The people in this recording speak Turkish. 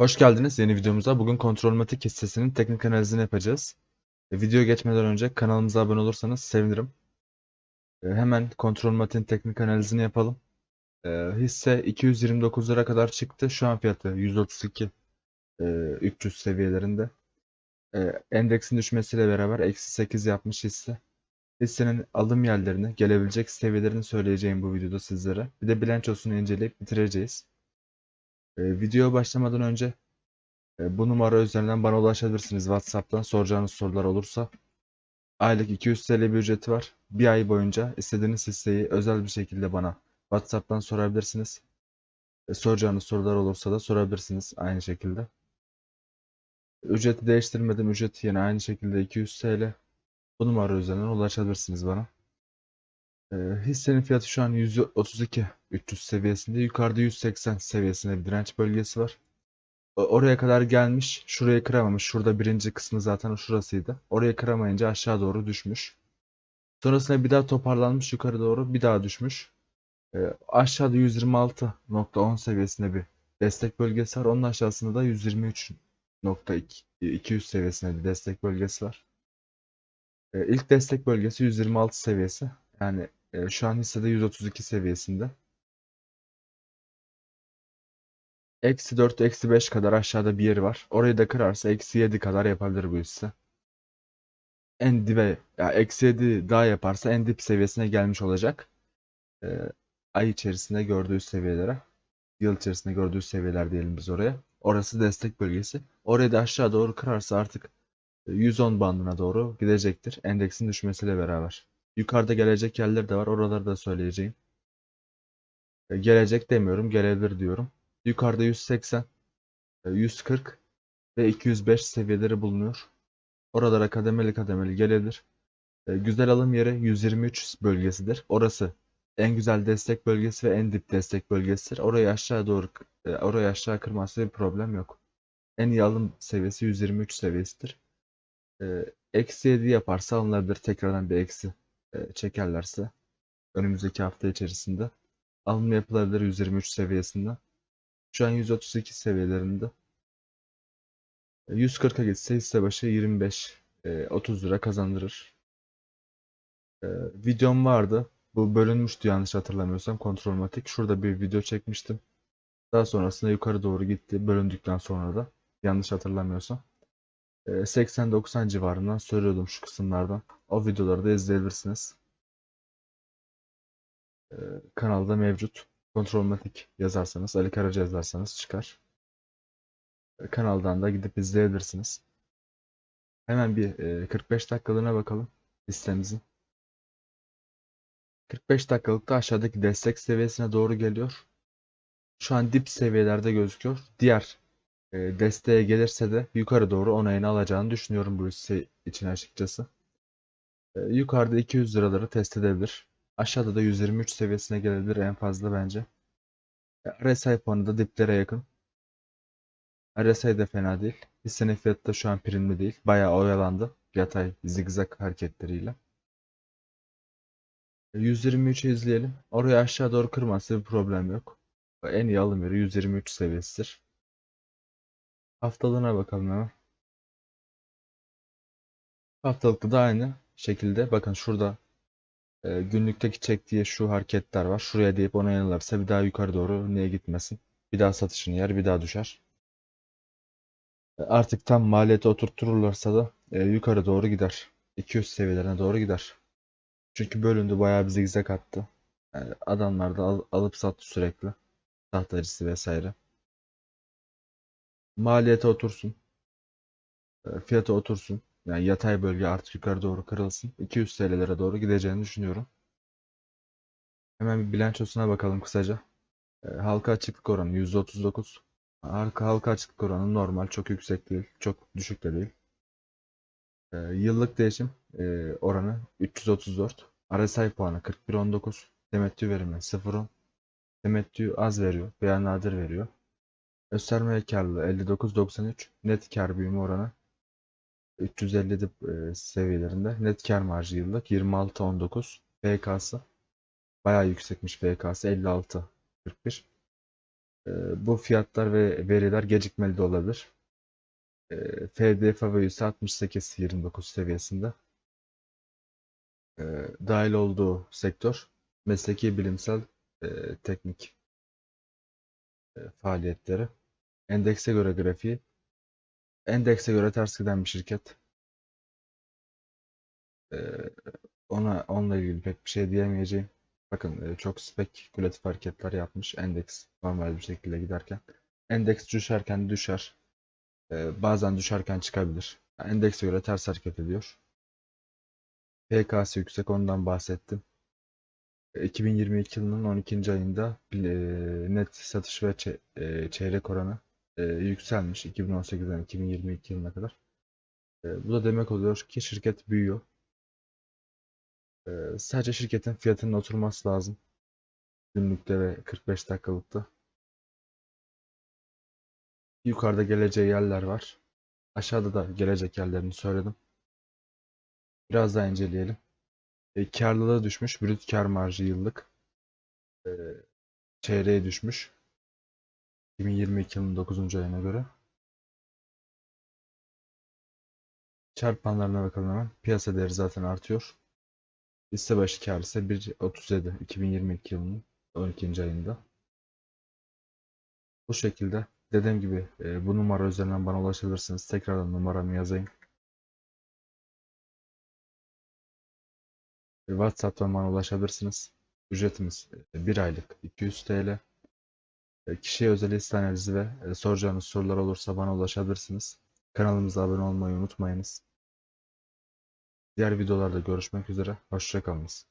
Hoş geldiniz yeni videomuza. Bugün kontrolmatik hissesinin teknik analizini yapacağız. E, Video geçmeden önce kanalımıza abone olursanız sevinirim. E, Hemen kontrolmatiğin teknik analizini yapalım. E, Hisse 229 lira kadar çıktı. Şu an fiyatı 132 e, 300 seviyelerinde. Endeksin düşmesiyle beraber eksi 8 yapmış hisse. Hissenin alım yerlerini, gelebilecek seviyelerini söyleyeceğim bu videoda sizlere. Bir de bilançosunu inceleyip bitireceğiz. E, Videoya başlamadan önce e, Bu numara üzerinden bana ulaşabilirsiniz WhatsApp'tan soracağınız sorular olursa. Aylık 200 TL bir ücreti var. Bir ay boyunca istediğiniz hisseyi özel bir şekilde bana WhatsApp'tan sorabilirsiniz. E, Soracağınız sorular olursa da sorabilirsiniz aynı şekilde. Ücreti değiştirmedim. Ücret yine aynı şekilde 200 TL. Bu numara üzerinden ulaşabilirsiniz bana. E, Hissenin fiyatı şu an 132 300 seviyesinde. Yukarıda 180 seviyesinde bir direnç bölgesi var. Oraya kadar gelmiş. Şurayı kıramamış. Şurada birinci kısmı zaten şurasıydı. Orayı kıramayınca aşağı doğru düşmüş. Sonrasında bir daha toparlanmış yukarı doğru. Bir daha düşmüş. Ee, aşağıda 126.10 seviyesinde bir destek bölgesi var. Onun aşağısında da 123.200 seviyesinde bir destek bölgesi var. Ee, ilk destek bölgesi 126 seviyesi. Yani e, şu an hissede 132 seviyesinde. Eksi 4, eksi 5 kadar aşağıda bir yeri var. Orayı da kırarsa eksi 7 kadar yapabilir bu hisse. En dibe, ya eksi 7 daha yaparsa en dip seviyesine gelmiş olacak. Ee, ay içerisinde gördüğü seviyelere. Yıl içerisinde gördüğü seviyeler diyelim biz oraya. Orası destek bölgesi. Orayı da aşağı doğru kırarsa artık 110 bandına doğru gidecektir. Endeksin düşmesiyle beraber. Yukarıda gelecek yerler de var. Oraları da söyleyeceğim. E, Gelecek demiyorum. Gelebilir diyorum. Yukarıda 180, e, 140 ve 205 seviyeleri bulunuyor. Oralara kademeli kademeli gelebilir. E, Güzel alım yeri 123 bölgesidir. Orası en güzel destek bölgesi ve en dip destek bölgesidir. Orayı aşağı doğru e, orayı aşağı kırması bir problem yok. En iyi alım seviyesi 123 seviyesidir. E, Eksi 7 yaparsa alınabilir. Tekrardan bir eksi e, çekerlerse önümüzdeki hafta içerisinde alım yapılabilir 123 seviyesinde. Şu an 132 seviyelerinde. 140'a gitse hisse başı 25 e, 30 lira kazandırır. E, videom vardı. Bu bölünmüştü yanlış hatırlamıyorsam kontrolmatik. Şurada bir video çekmiştim. Daha sonrasında yukarı doğru gitti. Bölündükten sonra da yanlış hatırlamıyorsam. E, 80-90 civarından söylüyordum şu kısımlardan. O videoları da izleyebilirsiniz. E, kanalda mevcut. Kontrolmatik yazarsanız, Ali Karaca yazarsanız çıkar. E, Kanaldan da gidip izleyebilirsiniz. Hemen bir e, 45 dakikalığına bakalım listemizin. 45 dakikalıkta aşağıdaki destek seviyesine doğru geliyor. Şu an dip seviyelerde gözüküyor. Diğer e, desteğe gelirse de yukarı doğru onayını alacağını düşünüyorum bu hisse için açıkçası. E, yukarıda 200 liraları test edebilir. Aşağıda da 123 seviyesine gelebilir en fazla bence. RSI puanı da diplere yakın. RSI de fena değil. Hissenin fiyatı da şu an primli değil. Bayağı oyalandı. Yatay zigzag hareketleriyle. 123'ü izleyelim. Oraya aşağı doğru kırmazsa bir problem yok. En iyi alım yeri 123 seviyesidir. Haftalığına bakalım hemen. Haftalıkta da aynı şekilde. Bakın şurada e, günlükteki çektiği şu hareketler var. Şuraya deyip ona yanılırsa bir daha yukarı doğru niye gitmesin? Bir daha satışını yer, bir daha düşer. E, Artık tam maliyeti oturttururlarsa da e, yukarı doğru gider. 200 seviyelerine doğru gider. Çünkü bölündü bayağı bir zigzag attı. Yani adamlar da al- alıp sattı sürekli. Tahtacısı vesaire. Maliyete otursun. e, Fiyata otursun. Yani yatay bölge artık yukarı doğru kırılsın. 200 TL'lere doğru gideceğini düşünüyorum. Hemen bir bilançosuna bakalım kısaca. E, Halka açıklık oranı %39. Halka, halka açıklık oranı normal. Çok yüksek değil. Çok düşük de değil. E, Yıllık değişim oranı 334. RSI puanı 41.19. Temettü verimi 0.10. Temettü az veriyor veya nadir veriyor. Gösterme karlılığı 59.93. Net kar büyüme oranı 357 e, seviyelerinde. Net kar marjı yıllık 26.19. FK'sı bayağı yüksekmiş FK'sı 56.41. E, bu fiyatlar ve veriler gecikmeli de olabilir. E, FDF value ise 68.29 seviyesinde. E, dahil olduğu sektör mesleki, bilimsel, e, teknik e, faaliyetleri. Endekse göre grafiği. Endekse göre ters giden bir şirket. E, ona onunla ilgili pek bir şey diyemeyeceğim. Bakın e, çok spekülatif hareketler yapmış endeks normal bir şekilde giderken. Endeks düşerken düşer. E, bazen düşerken çıkabilir. Endekse göre ters hareket ediyor. PK'sı yüksek ondan bahsettim. E, 2022 yılının 12. ayında e, net satış ve çe- e, çeyrek oranı e, yükselmiş 2018'den 2022 yılına kadar. E, bu da demek oluyor ki şirket büyüyor. E, sadece şirketin fiyatının oturması lazım. Günlükte ve 45 dakikalıkta. Yukarıda geleceği yerler var. Aşağıda da gelecek yerlerini söyledim. Biraz daha inceleyelim. E, karlılığı düşmüş. Brüt kar marjı yıllık. E, çeyreğe düşmüş. 2022 yılının 9. ayına göre. Çarpanlarına bakalım hemen. Piyasa değeri zaten artıyor. Liste başı kar ise 1.37 2022 yılının 12. ayında. Bu şekilde dediğim gibi e, bu numara üzerinden bana ulaşabilirsiniz. Tekrardan numaramı yazayım. E, WhatsApp'tan bana ulaşabilirsiniz. Ücretimiz 1 aylık 200 TL. E, Kişiye özel liste ve e, soracağınız sorular olursa bana ulaşabilirsiniz. Kanalımıza abone olmayı unutmayınız. Diğer videolarda görüşmek üzere. Hoşçakalınız.